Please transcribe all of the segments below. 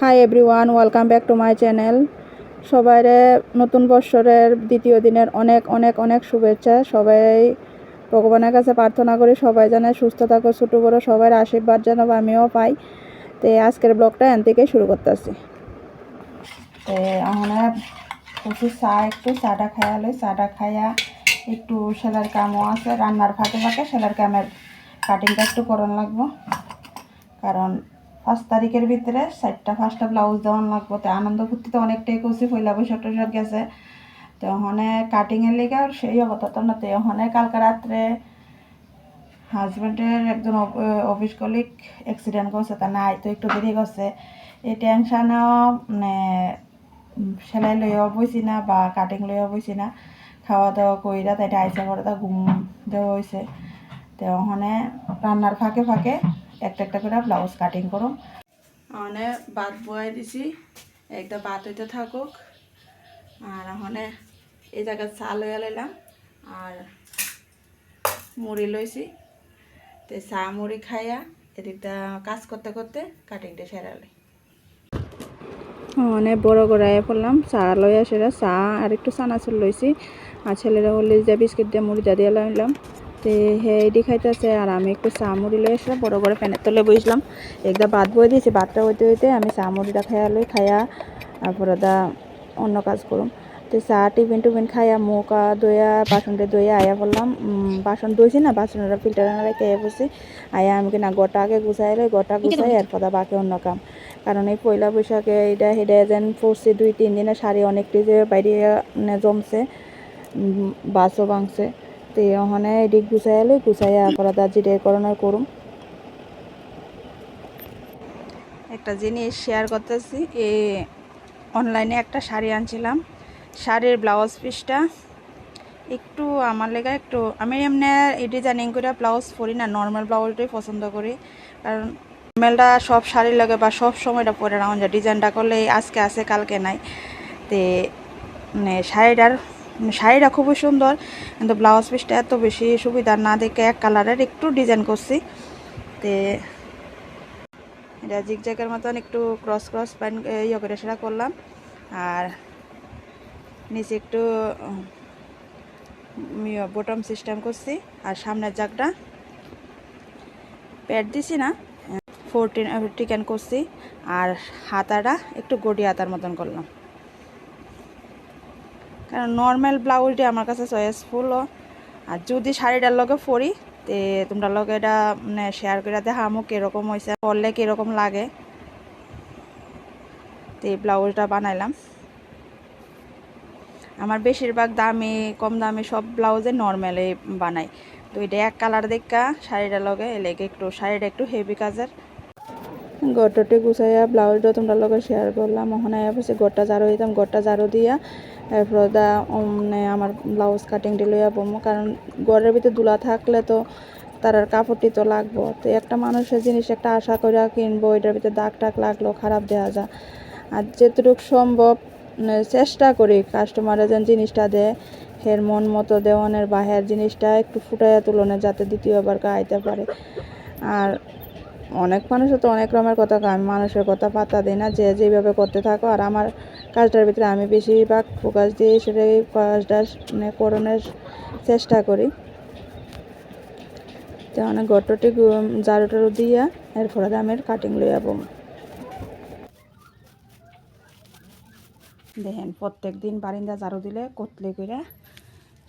Hi everyone welcome back to my channel সবাইরে নতুন বৎসরের দ্বিতীয় দিনের অনেক অনেক অনেক শুভেচ্ছা। সবাই ভগবানের কাছে প্রার্থনা করি, সবাই যেন সুস্থ থাকো, ছোটো বড়ো সবার আশীর্বাদ যেন আমিও পাই। তো আজকের ব্লগটা এন থেকে শুরু করতেছি। তো আমরা প্রচুর চা, একটু চাটা খাইয়া লই। চাটা খাইয়া একটু সেলার কামও আছে, রান্নার ফাঁকে ফাঁকে সেলার কামের কাটিংটা একটু করন লাগবো। কারণ পাঁচ তারিখের ভিতরে চারটা পাঁচটা ব্লাউজ দেওয়ান লাগবো। তো আনন্দ ফুর্তিতে অনেকটাই করছি, পয়লা বৈশাখ টৈশাখ গেছে। তো ওখানে কাটিংয়ের লেগে সেই অবস্থা না। তো ওখানে কালকে রাত্রে হাজব্যান্ডের একজন অফিস কলিগ অ্যাক্সিডেন্ট করছে, তা নাই তো একটু দেরি করছে। এই টেনশানেও মানে সেলাই লইয়া বইছি না বা কাটিং লইয়া বইছি না। খাওয়া দাওয়া কইরা তাই আইসা করে তা ঘুম দেওয়া হয়েছে তো ওখানে রান্নার ফাঁকে ফাঁকে একটা একটা করে ব্লাউজ কাটিং করুম ওখানে ভাত বয়াই দিছি একটা ভাত হইতে থাকুক। আর ওখানে এই জায়গায় চা লইয়া লইলাম আর মুড়ি লইছি। তো চা মুড়ি খাইয়া এদিকটা কাজ করতে করতে কাটিংটা সেরালে অনেক বড় গড়াইয়া পড়লাম চা লইয়া সেরা চা আর একটু চানাচুর লইছি। আর ছেলেরা হলে যে বিস্কিট দিয়ে মুড়ি দিয়ে লাইলাম। তো হে এডি খাইতেছে। আর আমি একটু চা মুড়ি লই আসলাম বড় বড় ফ্যানের তলে বসলাম একটা ভাত বই দিয়েছি ভাতটা হইতে হইতে আমি চা মুড়িটা খাইয়া লই খাইয়া তারপরে দা অন্য কাজ করুম। তো চা টিফিন টুফিন খাইয়া মুখ আ দইয়া বাসনটা দইয়া আয়া বললাম বাসন ধুইছি না বাসনটা ফিল্টার রেখে বসি। আয়া আমি কিনা গোটা আগে গুছাই লই গোটা গুছাই এরপর বাকি অন্য কাম। কারণ এই পয়লা বৈশাখে এইটা হেডে যেন পড়ছি দুই তিন দিনের শাড়ি অনেকটি যে বাইরে জমছে বাসও ভাঙছে। তো ওখানে এদিক গুছাই লই গুছাইয়া পরে দা জিরে করোনার করুম। একটা জিনিস শেয়ার করতেছি, এ অনলাইনে একটা শাড়ি আনছিলাম। শাড়ির ব্লাউজ পিসটা একটু আমার লেগে একটু, আমি এমনি এই ডিজাইনিং করে ব্লাউজ পরি না নর্মাল ব্লাউজটাই পছন্দ করি। কারণ নর্মালটা সব শাড়ির লাগে বা সব সময়টা পরে রাখুন যায় ডিজাইনটা করলে আজকে আছে, কালকে নাই। তে মানে শাড়িটার শাড়িটা খুবই সুন্দর, কিন্তু ব্লাউজ পিসটা এত বেশি সুবিধা না দেখে এক কালারের একটু ডিজাইন করছি। তে এটা জিগ জিগজ্যাগের মতন একটু ক্রস ক্রস প্যান্ট ইয়ে করে সেটা করলাম। আর নিচে একটু বটম সিস্টেম করছি। আর সামনের জাগটা প্যাড দিছি না ফোরটিন টিকেন করছি। আর হাতাটা একটু গডি হাতার মতন করলাম। নর্মাল ব্লাউজটি আমার কাছে চয়েসফুল আর যদি শাড়িটার লগে পরি, তে তোমরা লগে এটা মানে শেয়ার করে দেখামো কীরকম হয়েছে পরলে কীরকম লাগে। তো ব্লাউজটা বানাইলাম। আমার বেশিরভাগ দামি, কম দামি সব ব্লাউজে নর্মালে বানাই। তো এটা এক কালার দেখা শাড়িটা লগে এলেগে একটু, শাড়িটা একটু হেভি কাজের। গটটি গুছাইয়া ব্লাউজটা তোমরা লগে শেয়ার করলাম। ওখানে গটটা জারো দিতাম, গটটা জারো দিয়া এরপর দা মানে আমার ব্লাউজ কাটিংটি লইয়া বমো। কারণ ঘরের ভিতরে দুলা থাকলে তো তার আর কাপড়টি তো লাগবো। তো একটা মানুষের জিনিস একটা আশা করে কিনবো, এটার ভিতরে দাগ টাক লাগল, খারাপ দেওয়া যায় আর যেটুকু সম্ভব চেষ্টা করি কাস্টমারে যেন জিনিসটা দেয়, হের মন মতো দেওয়ানের বাহের জিনিসটা একটু ফুটাইয়া তুলনে যাতে দ্বিতীয়বার গাইতে পারে। আর অনেক মানুষের তো অনেক রকমের কথা আমি মানুষের কথা পাত্তা দিই না, যে যেভাবে করতে থাকো, আর আমার কাজটার ভিতরে আমি বেশিরভাগ ফোকাস দিয়ে সেটাই কাজটা মানে করণের চেষ্টা করি। তো অনেক গটটি জারু টারু দিয়া এরপরে দামের কাটিং লইয়া বম দেখেন প্রত্যেক দিন বারিন্দা ঝাড়ু দিলে কতলে করে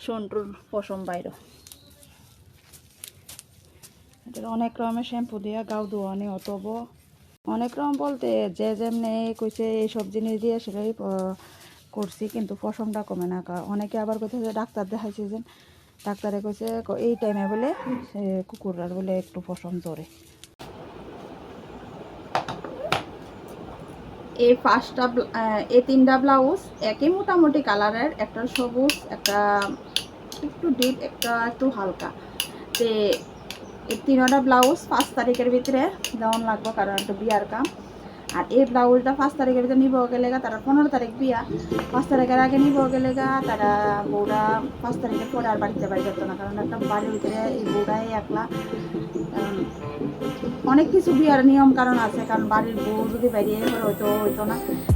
সন্টুর পশম বাইর। অনেক রকমের শ্যাম্পু দিয়া গাও ধোয়ানি অতব অনেক রকম বলতে যে যেমনি কইছে এইসব জিনিস দিয়ে সেটাই করছি কিন্তু পশমটা কমে না। অনেকে আবার কোথায় ডাক্তার দেখাইছে যে ডাক্তারে কইছে এই টাইমে বলে কুকুরার বলে একটু পশম ধরে। এই পাঁচটা এই তিনটা ব্লাউজ একই মোটামুটি কালারের একটা সবুজ, একটা একটু ডিপ একটা একটু হালকা। তে এই তিনটা ব্লাউজ পাঁচ তারিখের ভিতরে দেওয়ান লাগবো, কারণ একটু বিয়ার কাম। আর এই ব্লাউজটা পাঁচ তারিখের ভিতরে নিব গেলেগা তারা পনেরো তারিখ বিয়া। পাঁচ তারিখের আগে নিব গেলে তারা বউরা পাঁচ তারিখের পরে আর বাড়িতে বাড়ি যেত না, কারণ একটা বাড়ির ভিতরে এই বউরাই একলা। অনেক কিছু বিয়ার নিয়ম কারণ আছে, কারণ বাড়ির বউ যদি বেরিয়ে হয়তো হইতো না।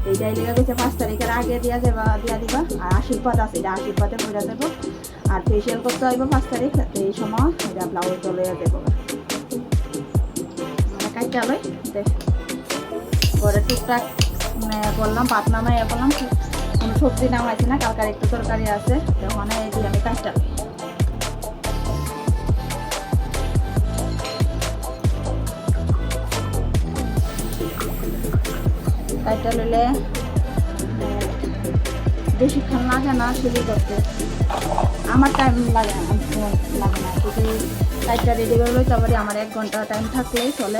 এইটাই লেগে গেছে পাঁচ তারিখের আগে দিয়া দেবা, দিয়া দিবা, আর আশীর্বাদ আছে, এটা আশীর্বাদে করে দেবো। আর ফেসিয়াল করতে হইব পাঁচ তারিখ এই সময় এটা ব্লাউজ চলে দেবো মানে লই দেখ। ঘরে টুকটাক মানে বললাম ভাত নামাই বললাম কোনো সবজি নামাইছি না কালকার একটু তরকারি আছে তখন এই দিয়ে আমি কাজটা কাজটা লইলে আহ, বেশিক্ষণ লাগে না শুরু করতে। আমার টাইম লাগে না লাগে না। যদি কাজটা রেডি করে লই তারপরে আমার এক ঘণ্টা টাইম থাকলেই চলে।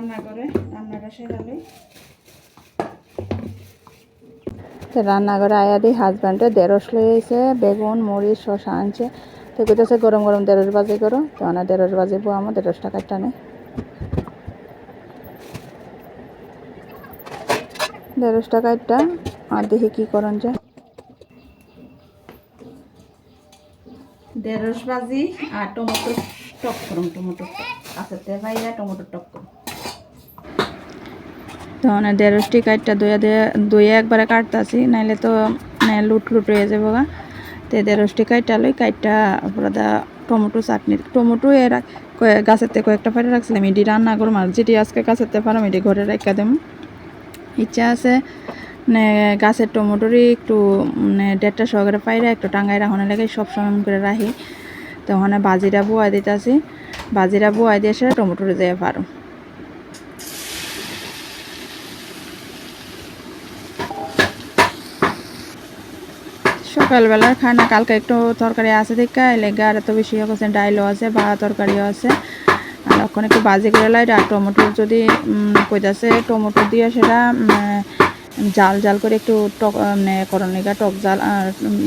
রান্না করে রান্নাটা সেরালে রান্নাঘরে আয়া দিই হাজব্যান্ডে দেড়শ লইছে বেগুন মরিচ শশা আনছে। তো কইতেছে গরম গরম দেড়শ বাজে করো। তো না দেড়শ বাজিব আমার দেড়শ টাকার টানে দেড়শ টাকারটা আর দেখি কি করন যায়। দেড়শ বাজি আর টমেটো টক করুন টমেটো টক কাঁচাতে ভাইয়া টমেটো টক করুন তখন দেড়শটি কাঠটা দইয়া দিয়ে দইয়া একবারে কাটতাছি, নাইলে তো লুট লুট হয়ে যাব গা। তে দেড়শটি কাঠটা লই কাঠটা পুরোটা টমেটো চাটনি, টমেটো এর গাছের থেকে কয়েকটা ফাটে রাখছিলাম এটি রান্না করব আর যেটি আজকে গাছের থেকে পারম এটি ঘরে রেখা দেবো ইচ্ছা আছে মানে গাছের টমেটোরই একটু মানে দেড়টা সহকারে পাইরা একটু টাঙ্গাই রাখনে লাগে সবসময় করে রাখি তো ওখানে বাজিরা বুয়াই দিতেছি, বাজিরা বুয়াই দিয়ে সেটা টমেটোরে যেয়ে পারো সকালবেলার খানা, কালকে একটু তরকারি আছে দেখা লেগে আর এত বেশি হচ্ছে ডাইলও আছে বা তরকারিও আছে। আর ওখানে একটু বাজি করে লাই, আর টমেটো যদি কইতাছে, টমেটো দিয়ে সেটা জাল জাল করে একটু টক মানে করণ লেগা, টক জাল আর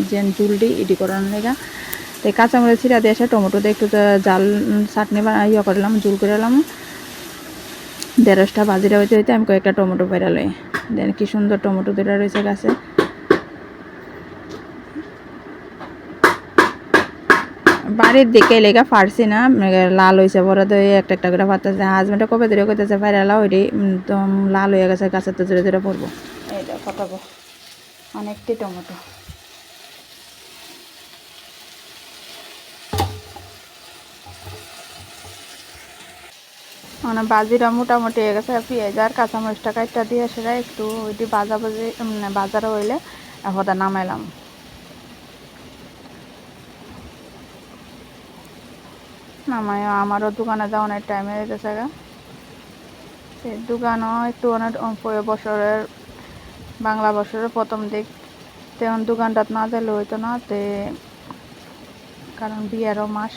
যে জুলডি ইডি করণ লেগা। তো কাঁচামরিচ ছিটা দিয়ে এসে টমেটো দিয়ে একটু জাল চাটনি বা ইয়ে করলাম, জুল করে এলাম। দেড়শটা বাজিরা হইতে হইতে আমি কয়েকটা টমেটো পেরালাই দেন কি সুন্দর টমেটো দুটা রয়েছে গাছে। বাড়ির দিকে লেগা ফারছি না লাল হয়েছে বড় তো একটা একটা করে পাতাছে হাজবেন্ডে কবে ধরে কইতেছে ভাইরালা ওইটি একদম লাল হয়ে গেছে, গাছের তো ধরে ধরে পড়ব। এইটা ফটাবো অনেকটি টমেটো। মানে বাজিরা মোটামুটি হয়ে গেছে, পেঁয়াজ আর কাঁচামরিচটা কাটটা দিয়ে সেটা একটু ওইটি বাজা বাজি মানে বাজারে হইলে এখন নামাইলাম। নামাই, আমারও দোকানে যাওয়ানোর টাইম হয়ে গেছে গা। দোকানও একটু অনেক বছরের, বাংলা বছরের প্রথম দিক। তেমন দোকানটাত না দিলে হইতো না, তে কারণ বিয়েরও মাস।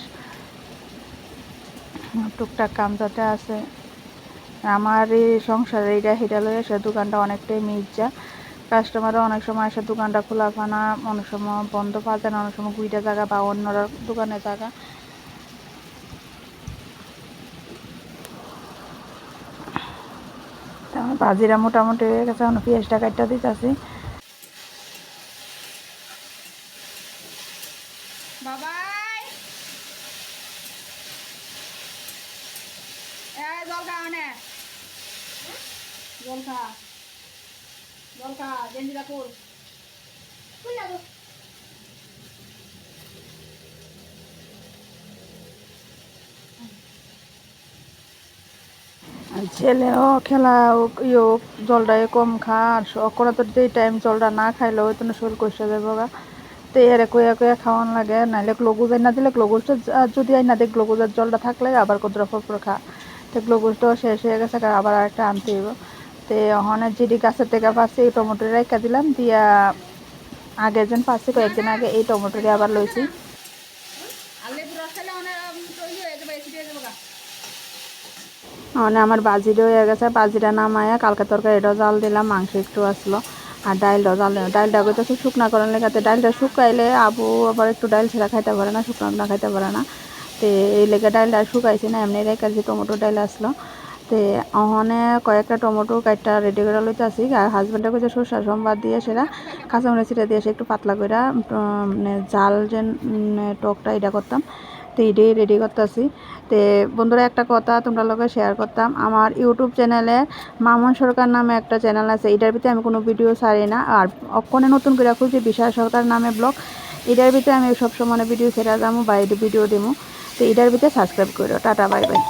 টুকটাক কাম যাতে আছে। আমার এই সংসারে এইটা হিটা লয়ে এসে দোকানটা অনেকটাই মির্জা। কাস্টমারও অনেক সময় এসে দোকানটা খোলা ফানা অনেক সময় বন্ধ পাওয়া যায় না, অনেক সময় গুইটা জায়গা বা অন্যরা দোকানে জায়গা। বাজিরা মোটামুটি হয়ে গেছে এখন পেঁয়াজটা কাটটা দিতেছি বাবাই এই জল খা অনে জল খা জল খা গেঞ্জিটা খুল আর ছেলেও খেলা ইয়ে জলটা কম খা আর ওরা তো যেই টাইম জলটা না খাইলে ওই তো শরীর কষে যাবে গা। তো এরে কইয়া কইয়া খাওয়ান লাগে, নাইলে গ্লুকোজ না দিলে গ্লুকোজটা যদি আই না দেখ গ্লুকোজের জলটা থাকলে আবার কতটা ফরফর খা তো গ্লুকোজটাও শেষ হয়ে গেছে আবার আরেকটা আনতে হইব। তো ওখানে যেটি গাছের থেকে পাচ্ছি এই টমেটো রেখা দিলাম, দিয়া আগের দিন পাচ্ছি, কয়েকদিন আগে এই টমেটোটি আবার লইছি। মানে আমার বাজিটা হয়ে গেছে। বাজিটা নামায়া কালকে তরকারিটাও জাল দিলাম, মাংস একটু আসলো। আর ডাইলটাও জাল দিলাম। ডাইলটা করতেছে শুকনা করার লেগাতে ডাইলটা শুকাইলে আবু আবার একটু ডাইল ছেড়া খাইতে পারে না, শুকনা না খাইতে পারে না। তো এই লেগে ডাইলটা শুকাইছি না, এমনি রেখে যে টমেটো ডাইল আসলো। তো অহনে কয়েকটা টমেটো কাইটটা রেডি করে লইতে আসি আর হাজব্যান্ডে কইছে সরষা সোমবার দিয়ে সেটা কাঁচামরিচ ছিটা দিয়ে সে একটু পাতলা করে মানে জাল যে টকটা এটা করতাম। তো রেডি করতেছি। তো বন্ধুরা, একটা কথা তোমরা লোকে শেয়ার করতাম। আমার ইউটিউব চ্যানেলে মামন সরকার নামে একটা চ্যানেল আছে। এটার ভিতরে আমি কোনো ভিডিও ছাড়ি না। আর অক্ষণে নতুন করে খুঁজছি বিশাল সরকার নামে ব্লগ এটার ভিতরে আমি সবসময় ভিডিও ছেড়ে যাব বা ভিডিও দেবো তো এটার ভিতরে সাবস্ক্রাইব করো। Tata bye bye